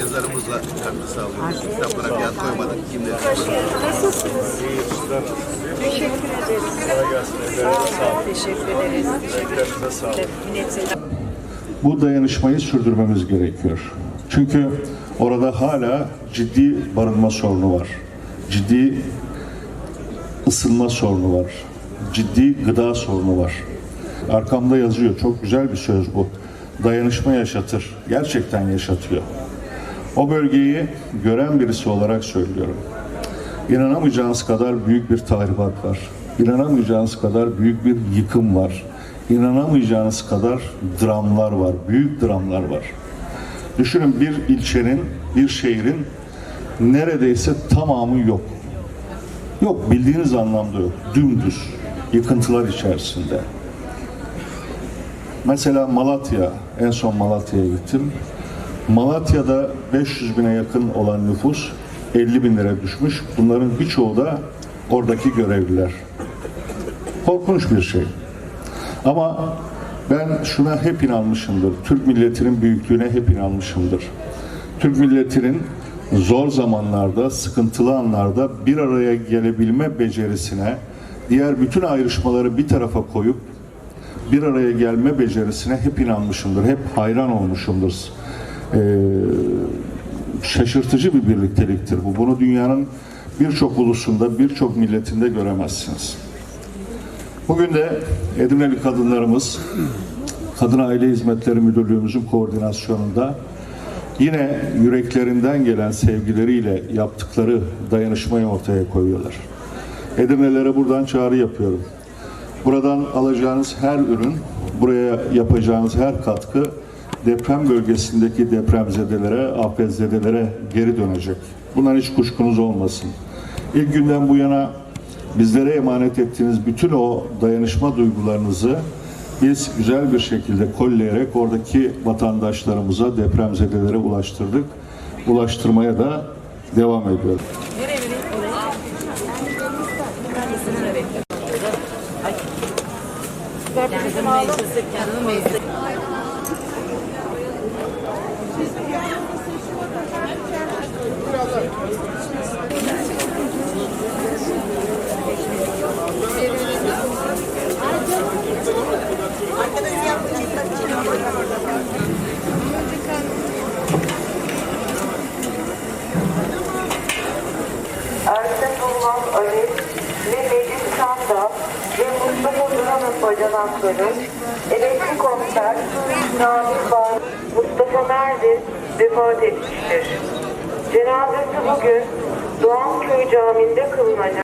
Yazarımızla ederiz. Sağ olun. Teşekkür ederiz. Teşekkür ederiz. Bu dayanışmayı sürdürmemiz gerekiyor. Çünkü orada hala ciddi barınma sorunu var. Ciddi ısınma sorunu var. Ciddi gıda sorunu var. Arkamda yazıyor. Çok güzel bir söz bu. Dayanışma yaşatır. Gerçekten yaşatıyor. O bölgeyi gören birisi olarak söylüyorum. İnanamayacağınız kadar büyük bir tahribat var. İnanamayacağınız kadar büyük bir yıkım var. İnanamayacağınız kadar dramlar var. Büyük dramlar var. Düşünün bir ilçenin, bir şehrin neredeyse tamamı yok. Yok bildiğiniz anlamda yok. Dümdüz. Yıkıntılar içerisinde. Mesela Malatya, en son Malatya'ya gittim. Malatya'da 500 bine yakın olan nüfus 50 bin lira düşmüş. Bunların birçoğu da oradaki görevliler. Korkunç bir şey. Ama ben şuna hep inanmışımdır. Türk milletinin büyüklüğüne hep inanmışımdır. Türk milletinin zor zamanlarda, sıkıntılı anlarda bir araya gelebilme becerisine, diğer bütün ayrışmaları bir tarafa koyup bir araya gelme becerisine hep inanmışımdır. Hep hayran olmuşumdur. Ee, şaşırtıcı bir birlikteliktir bu. Bunu dünyanın birçok ulusunda, birçok milletinde göremezsiniz. Bugün de Edirneli kadınlarımız Kadın Aile Hizmetleri Müdürlüğümüzün koordinasyonunda yine yüreklerinden gelen sevgileriyle yaptıkları dayanışmayı ortaya koyuyorlar. Edirnelere buradan çağrı yapıyorum. Buradan alacağınız her ürün, buraya yapacağınız her katkı deprem bölgesindeki depremzedelere, afetzedelere geri dönecek. Bundan hiç kuşkunuz olmasın. İlk günden bu yana bizlere emanet ettiğiniz bütün o dayanışma duygularınızı biz güzel bir şekilde kolleyerek oradaki vatandaşlarımıza, depremzedelere ulaştırdık. Ulaştırmaya da devam ediyoruz. Nereye Bulmaz Ali ve Necip Sanda ve Mustafa Duran'ın bacanakları, emekli komiser Nabil Bağ, Mustafa Merdiz vefat etmiştir. Cenazesi bugün Doğanköy Camii'nde kılınacak.